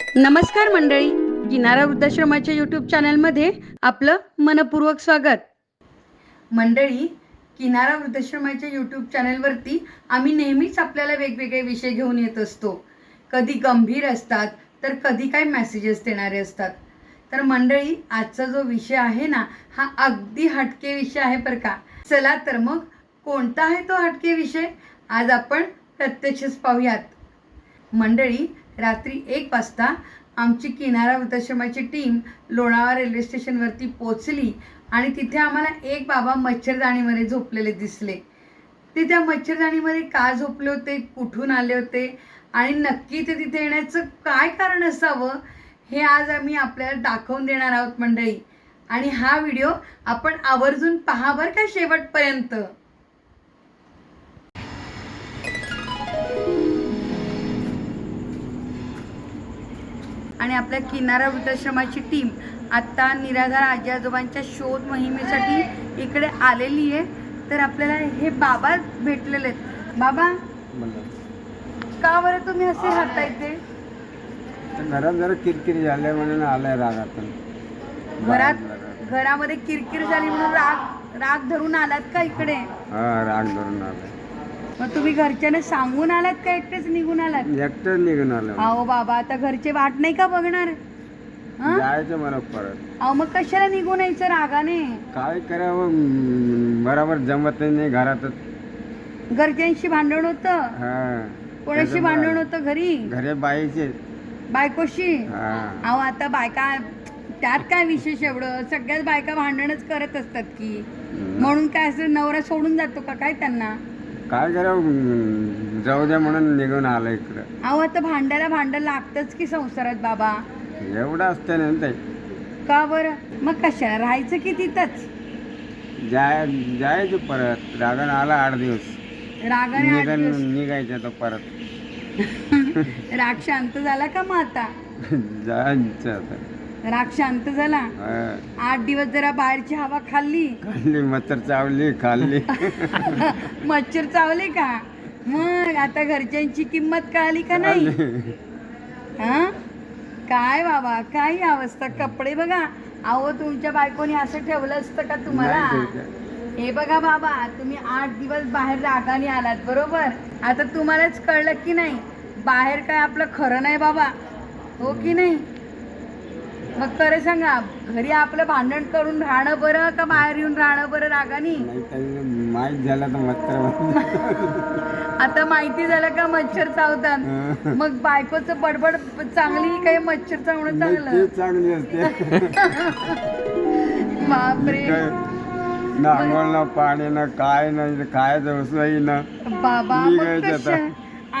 नमस्कार मंडळी. किनारा वृद्धाश्रमाच्या यूट्यूब चॅनलमध्ये आपलं मनपूर्वक स्वागत. मंडळी किनारा वृद्धाश्रमाच्या यूट्यूब चॅनलवरती आम्ही नेहमीच आपल्याला वेगवेगळे विषय घेऊन येत असतो. कधी गंभीर असतात तर कधी काय मेसेजेस देणारे असतात. तर मंडळी आजचा जो विषय आहे ना हा अगदी हटके विषय आहे बरं का. चला तर मग कोणता आहे तो हटके विषय? आज आपण प्रत्यक्षच पाहूयात. मंडळी रात्री एक वाजता आमची किनारा वृद्धाश्रमाची टीम लोणावळा रेल्वे स्टेशनवरती पोचली आणि तिथे आम्हाला एक बाबा मच्छरदाणीमध्ये झोपलेले दिसले. ते त्या मच्छरदाणीमध्ये का झोपले होते? कुठून आले होते? आणि नक्की ते तिथे येण्याचं काय कारण असावं? हे आज आम्ही आपल्याला दाखवून देणार आहोत मंडळी. आणि हा व्हिडिओ आपण आवर्जून पहा बरं का शेवटपर्यंत. आपल्या किनारा वृद्धाश्रमाची टीम आत्ता निराधार आजी आजोबांच्या शोध मोहिमेसाठी इकडे आलेली आहे. तर आपल्याला हे बाबा भेटलेले आहेत. बाबा का बरं तुम्ही असे राहता इथे? तर घरात जरा किरकिरी झाल्या म्हणून आलाय घरात घरामध्ये किरकिर झाली म्हणून राग राग धरून आलात का इकडे? हा राग धरून आलाय. मग तुम्ही घरच्यांना सांगून आलात का? एकटेच निघून आलात? एकटं निघून आलं. अहो बाबा आता घरचे वाट नाही का बघणार? हं? जायचं मला परत. अहो मग कशाला निघून यायचं रागाने? काय करावं? बरोबर जमत नाही घरातच. घरच्यांशी भांडण होतं? हा. कोणाशी भांडण. होतं घरी? घरी बाईचे. बायकोशी? हा. अहो आता बायका त्यात काय विशेष एवढं? सगळ्याच बायका भांडणच करत असतात की. म्हणून काय असं नवरा सोडून जातो का काय त्यांना? काय हम्म, जाऊ द्या म्हणून निघून आलं इकडं. अहो आता भांडायला भांडण लागतच की संसारात बाबा. एवढं असतं ना ते का बरं? मग कशाला? राहायचं की तिथंच? जाय जायचं परत. रागानं आला आठ दिवस. रागाने आठ निघन दिवस. निघायचं तर परत. राग शांत झाला का मग आता? जायचं आता. राग शांत झाला. हा. आठ दिवस जरा बाहेरची हवा खाल्ली. खाल्ली मच्छर चावली खाल्ली. मच्छर चावले का? मग आता घरच्यांची किंमत कळाली का नाही? हा? काय बाबा काय ही अवस्था? कपडे बघा. अहो तुमच्या बायकोनी असं ठेवलं असतं का तुम्हाला? नाही ठेवलं. हे बघा बाबा तुम्ही आठ दिवस बाहेर रागाने आलात बरोबर? आता तुम्हालाच कळलं की नाही? बाहेर काय आपलं खरं नाही बाबा. हो की नाही? मग खरं सांगा घरी आपलं भांडण करून राहणं बरं का बाहेर येऊन राहणं बरं रागानी? नाही माहीत झालं तर मच्छर आता माहिती झालं का मच्छर चावतात? मग बायकोचं बडबड चांगली काही मच्छर चावणं नाही, चांगलं? चांगली असते. बापरे. काय? ना पाणी ना काय नाही खायचं उसळी ना. बाबा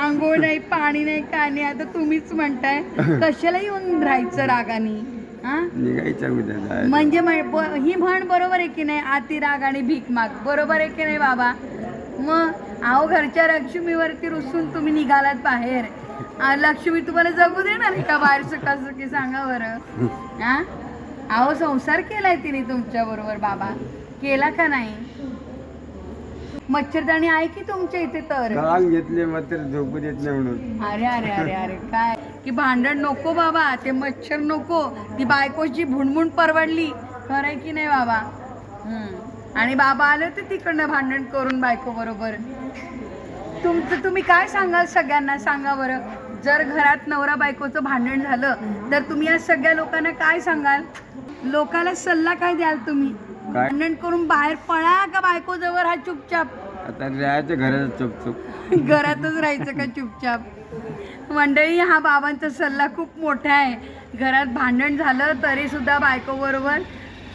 आंघोळ नाही पाणी नाही काय नाही. आता तुम्हीच म्हणताय कशाला येऊन राहायचं रागानी? हा? निघायचं उद्या जायचं. म्हणजे म्हण- ब- ही म्हण बरोबर आहे की नाही? आती राग आणि भीक माग. बरोबर आहे की नाही बाबा? मग अहो घरच्या लक्ष्मीवरती रुसून तुम्ही निघालात बाहेर. आ, लक्ष्मी तुम्हाला जगू देणार आहे का बाहेर की सांगा बरं. हा? अहो संसार केलाय तिने तुमच्या बरोबर बाबा. केला का नाही? मच्छरदाणी आहे की तुमच्या इथे तर? घेतले मात्र झोपू देत नाही म्हणून. अरे अरे अरे अरे काय? की भांडण नको बाबा ते मच्छर नको. ती बायकोची भुणभुण परवडली. खरंय की नाही बाबा. आणि बाबा आले होते तिकडनं भांडण करून बायको बरोबर. तुमचं तुम्ही काय सांगाल सगळ्यांना? सांगा बरं. जर घरात नवरा बायकोचं भांडण झालं तर तुम्ही या सगळ्या लोकांना काय सांगाल? लोकाला सल्ला काय द्याल तुम्ही? भांडण करून बाहेर पळा का बायको जवळ हा चुपचाप. आता राहायचं घरात चुप चुप घरातच राहायचं का चुपचाप? मंडळी हा बाबांचा सल्ला खूप मोठा आहे. घरात भांडण झालं तरी सुद्धा बायको बरोबर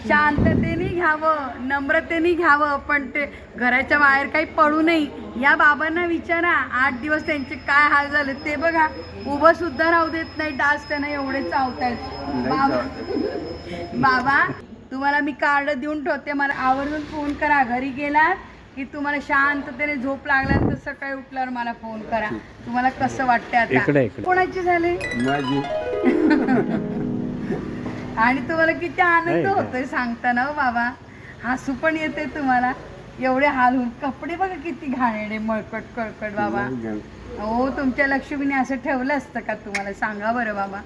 शांततेने घ्यावं नम्रतेने घ्यावं पण ते घराच्या बाहेर काही पडू नये. या बाबांना विचारा आठ दिवस त्यांचे काय हाल झाले ते बघा. उभं सुद्धा राहू देत नाही डास त्यांना एवढे चावतायत. बाबा बाबा तुम्हाला मी कार्ड देऊन ठेवते मला आवर्जून फोन करा. घरी गेलात की तुम्हाला शांततेने झोप लागल्यानंतर सकाळी उठल्यावर मला फोन करा. तुम्हाला कसं वाटतंय आता? कोणाचे झाले? माझी. आणि तुम्हाला किती आनंद होतोय सांगताना हो बाबा. हसू पण येते तुम्हाला. एवढे हाल होऊन. कपडे बघा किती घाणेडे मळकट कळकट बाबा. हो तुमच्या लक्ष्मीने असं ठेवलं असतं का तुम्हाला? सांगा बरं बाबा.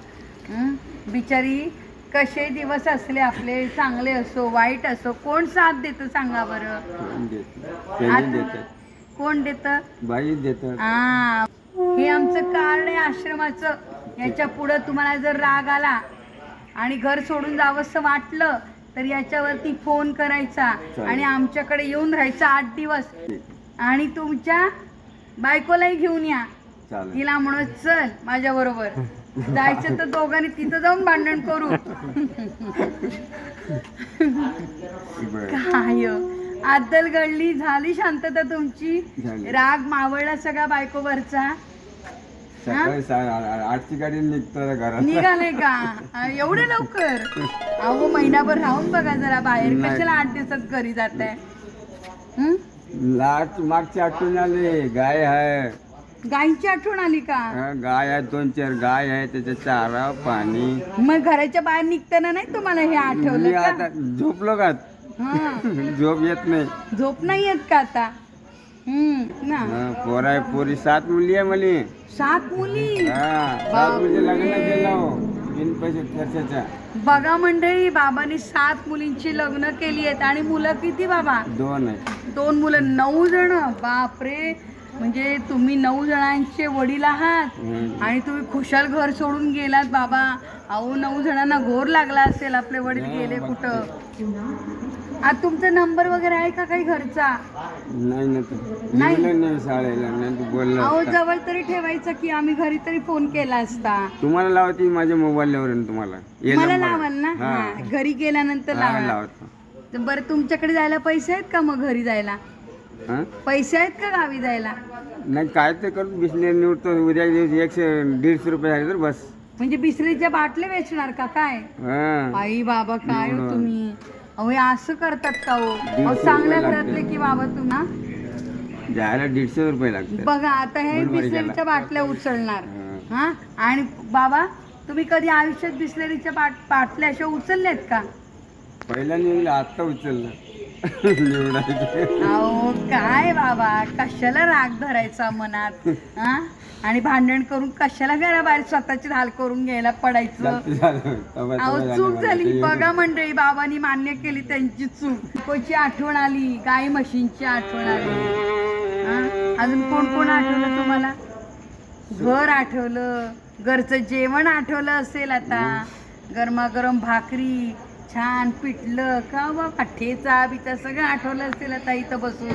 हं? बिचारी कसे दिवस असले आपले चांगले असो वाईट असो कोण साथ देतं सांगा बरं? कोण देतं? कोण बाई देतात हा हे आमचं कारण आहे आश्रमाचं. याच्या पुढं तुम्हाला जर राग आला आणि घर सोडून जावंसं वाटलं तर याच्यावरती फोन करायचा. आणि आमच्याकडे येऊन राहायचं आठ दिवस. आणि तुमच्या बायकोलाही घेऊन या. चालेल. तिला म्हणत चल माझ्या बरोबर जायचं तर दोघांनी तिथं जाऊन भांडण करू. काय आदल गळली झाली शांतता तुमची? झाली. राग मावळला सगळा बायकोवरचा? सकाळी सा- आठची गाडी निघतो घरात. निघाले का? अ, एवढे लवकर? अहो महिनाभर राहून बघा जरा बाहेर. नाही. कशाला आठ दिवसात घरी जात आहे लाट मागची आठवण आली. गाय आहे गायीची आठवण आली का? हा, गाय आहे दोन चार गाय आहे त्याच्या चारा पाणी. मग घराच्या बाहेर निघताना नाही तुम्हाला हे मी आठवलं आता का झोपलो का? हा. झोप येत नाही. झोप नाही येत का आता? हम्म ना. हा, पोर आहे पोरी सात मुली आहे मला सात मुली? हा सात मुली लग्न केलं बिन पैसे खर्चाच्या. बघा मंडळी बाबांनी सात मुलींची लग्न केली आहेत. आणि मुलं किती बाबा? दोन आहे दोन मुलं नऊ जण. बापरे. म्हणजे तुम्ही नऊ जणांचे वडील आहात. आणि तुम्ही खुशाल घर सोडून गेलात बाबा. अहो नऊ जणांना घोर लागला असेल आपले वडील गेले कुठं? आता तुमचा नंबर वगैरे आहे का काही घरचा? नाही अहो. जवळ तरी ठेवायचं की आम्ही घरी तरी फोन केला असता. तुम्हाला लावती माझ्या मोबाईलवर तुम्हाला. मला. लावाल ना? घरी गेल्यानंतर लावा. लावतो. बरं तुमच्याकडे जायला पैसे आहेत का मग घरी जायला? पैसे आहेत का गावी जायला? नाही काय ते करू बिसनेर निवडतो उद्या दिवशी एकशे दीडशे रुपये झाले तर बस. म्हणजे बिसरीच्या बाटल्या वेचणार का काय? हा. आई बाबा काय हो एवढं. तुम्ही? अहो हे असं करतात का हो? अहो चांगल्या घरातले. की बाबा तुम्हा? जायला दीडशे रुपये लागतात. बघा आता हे बरोबर बिस्लरीच्या. बाटल्या उचलणार. हा. हा? आणि बाबा तुम्ही कधी आयुष्यात बिस्लरीच्या बाट बाटल्या अशा उचलल्यात का? पहिला निवडलं आत्ता उचललं. निवडायचं अहो काय बाबा कशाला राग धरायचा मनात हा? आणि भांडण करून कशाला घराबाहेर स्वतःची हाल करून घ्यायला पडायचं? अहो चूक. झाली बघा मंडळी बाबांनी मान्य केली त्यांची चूक. कोची आठवण आली? गाई म्हशींची आठवण आली. हा? अजून कोण कोण आठवलं तुम्हाला? घर आठवलं. घरचं जेवण आठवलं असेल आता. गरमागरम भाकरी छान पिठलं का बाबा ठेचा बिचा सगळं आठवलं असेल आता इथं बसून.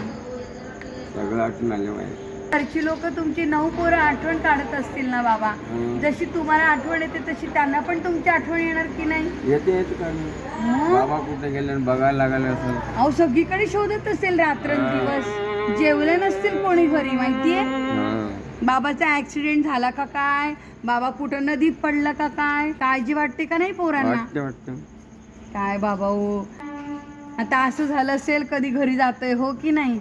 सगळं आठवण आलं घरची लोक तुमची नऊ पोरं आठवण काढत असतील ना बाबा? हं. जशी तुम्हाला आठवण येते तशी त्यांना पण तुमची आठवण येणार की नाही? येते येते का नाही? मग? बाबा कुठे गेले आणि बघायला लागले असं अहो सगळीकडे शोधत असेल रात्रंदिवस. जेवले नसतील कोणी घरी माहितीये? हा. बाबाचा ऍक्सिडेंट झाला का काय? बाबा कुठं नदीत पडला का काय? काळजी वाटते का नाही पोरांना? वाटतं वाटतं. काय बाबा हो आता असं झालं असेल कधी घरी जातोय हो की नाही?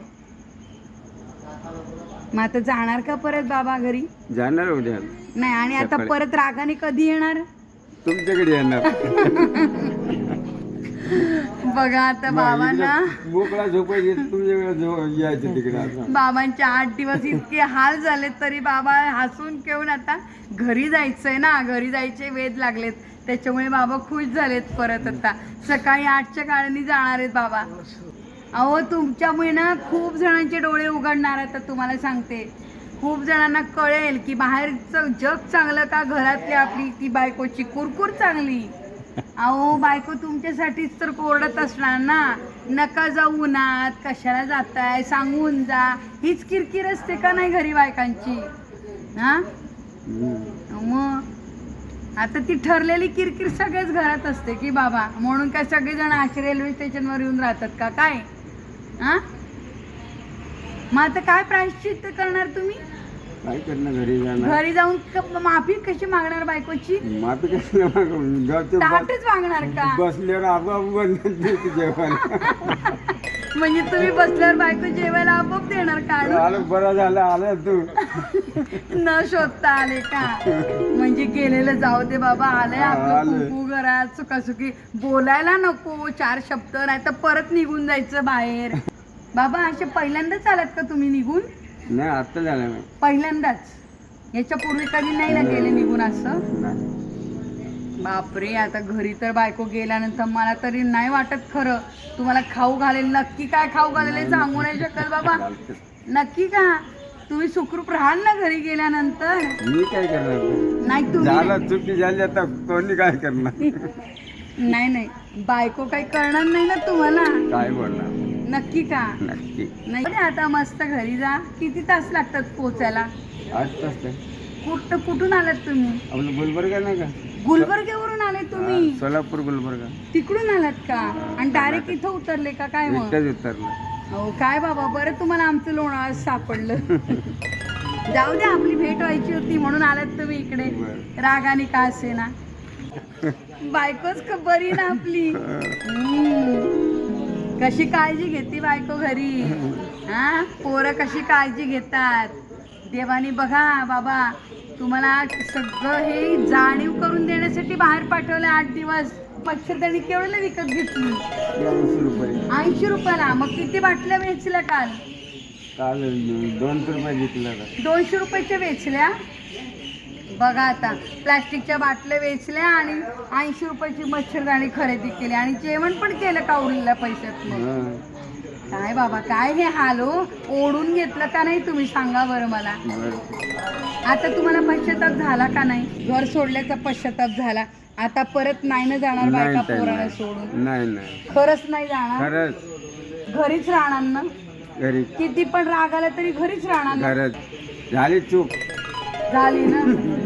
मग आता जाणार का परत बाबा घरी? जाणार उद्या. नाही आणि आता सकाळी. परत रागाने कधी येणार? तुमच्याकडे येणार. बघा आता बाबांना. मोकळा झोपायचे तुमच्याकडे यायचं तिकडे बाबांचे आठ दिवस इतके हाल झाले तरी बाबा हसून घेऊन आता घरी जायचंय ना घरी जायचे वेध लागलेत. त्याच्यामुळे बाबा खुश झालेत परत आता. सकाळी आठच्या काळाने जाणार आहेत बाबा. अहो तुमच्यामुळे ना खूप जणांचे डोळे उघडणार आता तुम्हाला सांगते. खूप जणांना कळेल की बाहेरचं जग चांगलं का घरातली आपली ती बायकोची कुरकुर चांगली? अहो बायको तुमच्यासाठीच तर कोरडत असणार ना. नका जाऊ उन्हात कशाला जाताय सांगून जा. हीच किरकिर असते का नाही घरी बायकांची? हा. मग? आता ती ठरलेली किरकिर सगळेच घरात असते की बाबा म्हणून काय सगळेजण असे रेल्वे स्टेशनवर येऊन राहतात का? काय? हां? मग आता काय प्रायश्चित करणार तुम्ही? काय करणार घरी जाणार? घरी जाऊन क- माफी कशी मागणार बायकोची? माफी कसं गावचे ताटच मागणार का? बसल्यावर आपोआप बनतात ते जेवायला. म्हणजे तुम्ही बसल्यावर बायको जेवायला आपोआप देणार का? आलं बरं झालं आलं तू. न शोधता आले का? म्हणजे गेलेलं जाऊ दे बाबा आलंय आपलं आलंय. कुकू घरात सुखासुखी. बोलायला नको चार शब्द नाही तर परत निघून जायचं बाहेर. बाबा असे पहिल्यांदाच आलात का तुम्ही निघून? नाही आत्ता झालं नाही पहिल्यांदाच. याच्या पूर्वी कधी नाही ना गेले निघून असं. नाही. बापरे आता घरी तर बायको गेल्यानंतर मला तरी नाही वाटत खरं. तुम्हाला खाऊ घालेल नक्की काय खाऊ घालेल हे सांगू नाही शकत बाबा. चालतंय. नक्की का? तुम्ही सुखरूप राहाल ना घरी गेल्यानंतर. मी काय करणार? नाही तुम्ही झालं चुकी झाली आता कोणी काय करणार? नाही नाही. बायको काही करणार नाही ना तुम्हाला. काय बोलणार? नक्की का? नक्की. नाही आता मस्त घरी जा. किती तास लागतात पोचायला? आज तसं कुठं कुठून आलात तुम्ही? आपलं गुलबर्गा नाही का? गुलबर्ग्यावरून आले तुम्ही? हा, सोलापूर गुलबर्गा. तिकडून आलात का? आणि डायरेक्ट इथं उतरले का? काय मग? एकटाच उतरलं. हो काय बाबा बरं तुम्हाला आमचं लोणा सापडलं. जाऊ द्या आपली भेट व्हायची होती म्हणून आलात तुम्ही इकडे. बरं. रागाने का असे ना. बायकोच क- बरी ना आपली. हम्म. कशी काळजी घेते बायको घरी? हा? पोरं कशी काळजी घेतात? देवानी बघा बाबा तुम्हाला सगळं हे जाणीव करून देण्यासाठी बाहेर पाठवलं आठ दिवस. मच्छरदाणी केवढं विकत घेतली? ऐंशी रुपयाला? मग किती बाटल्या वेचल्या काल? काल दोनशे रुपये घेतलं का दोनशे रुपयाच्या वेचल्या? बघा आता प्लास्टिकच्या बाटल्या वेचल्या आणि ऐंशी रुपयाची मच्छरदाणी खरेदी केली आणि जेवण पण केलं का उरलेल्या पैशात मग काय बाबा काय हे हाल हो? ओढून घेतलं का नाही तुम्ही सांगा बरं मला. आता तुम्हाला पश्चाताप झाला का नाही? घर सोडल्याचा पश्चाताप झाला. आता परत नाही ना जाणार बायका पोराला. सोडून? नाही नाही. खरंच नाही जाणार? घरीच राहणार ना? घरी. किती पण राग आला तरी घरीच राहणार झाली चूक. झाली ना?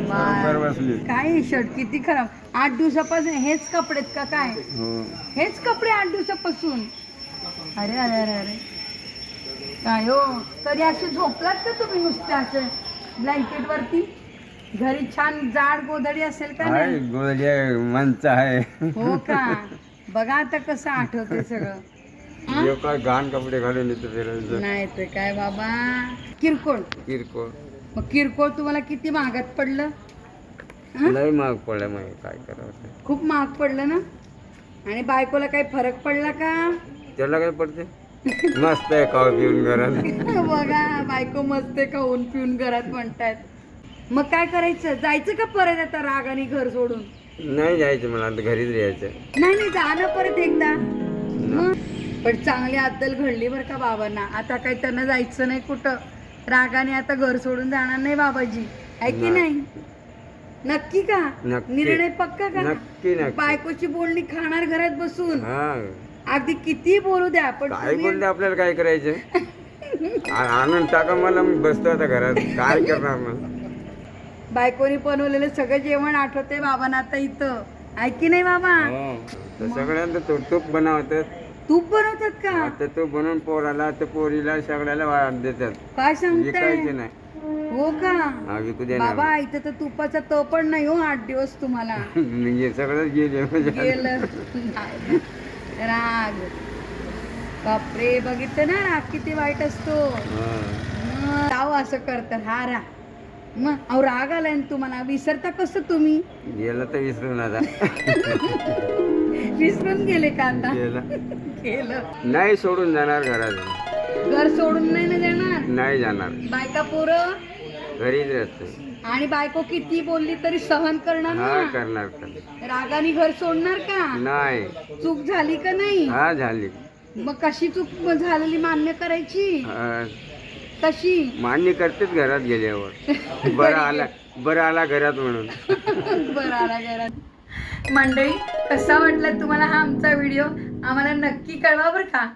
बरोबर बाय. बसली. काय शर्ट किती खराब. आठ दिवसापासून हेच कपडेत का काय? हो. हेच कपडे आठ दिवसापासून. अरे अरे अरे अरे. काय हो? कधी असे झोपलात का तुम्ही नुसते असे ब्लँकेट वरती घरी छान जाड गोधडी असेल का आहे नाही? गोळ्या माणसं आहे. हो का? बघा आता कसं आठवते सगळं. हा? हे काय घाण कपडे घालून येतो फिरायचं नाही तर काय बाबा? किरकोळ. किरकोळ. मग किरकोळ तुम्हाला किती महागात पडलं? लय महाग पडल्या मग काय करावं. खूप महाग पडलं ना? आणि बायकोला काही फरक पडला का? त्याला काय पडते? मस्त आहे खाऊ पिऊन घरात. बघा बायको मस्त खाऊन पिऊन घरात म्हणतात मग काय करायचं? जायचं का परत आता रागाने घर सोडून? नाही जायचं मला आता घरीच राहायचं. नाही नाही जा ना परत एकदा. पण चांगली अद्दल घडली बरं का बाबांना. आता काही त्यांना जायचं नाही कुठं. रागाने आता घर सोडून जाणार नाही बाबाजी. आहे की नाही. नक्की का? नक्की. निर्णय पक्का का? नक्की नक्की. बायकोची बोलणी खाणार घरात बसून. हा. अगदी किती बोलू द्या पण काय तुम्ही- बोलले आपल्याला काय करायचं? आ- आणून टाका मला मी बसतो आता घरात. काय करणार मग बायकोनी बनवलेलं सगळं जेवण आठवते बाबांना आता इथं. आहे की नाही बाबा? हो. तर सगळ्यांना तो तूप बनवतात. तूप बनवतात का? आता तो बनवून पोराला तर पोरीला सगळ्याला वाढ देतात. काय सांगताय? विकायचे नाही. हो का? हा विकू देणार बाबा इथं तर तुपाचा तो पण नाही हो आठ दिवस तुम्हाला. म्हणजे सगळंच गेले. म्हणजे गेलं राग. बापरे बघितलं ना राग किती वाईट असतो. हा. मग जाऊ असं करतात. हा रा मग अहो राग आलाय ना तुम्हाला. विसरता कसं तुम्ही? गेलं तर विसरून आता विसरून गेले का आता? गेलं. गेलं. नाही सोडून जाणार घरात. घर सोडून नाही ना जाणार? नाही जाणार. बायका पोरं? घरीच राहते आणि बायको किती बोलली तरी सहन करणार हा ना? करणार करणार. रागाने घर सोडणार का? नाही. चूक झाली का नाही? हा झाली. मग कशी चूक झालेली मान्य करायची? हा, कशी? मान्य करतेच घरात गेल्यावर. बरं आला बरं आला घरात म्हणून. बरं आला घरात. मंडळी कसा वाटला तुम्हाला हा आमचा व्हिडिओ? आम्हाला नक्की कळवा बरं का.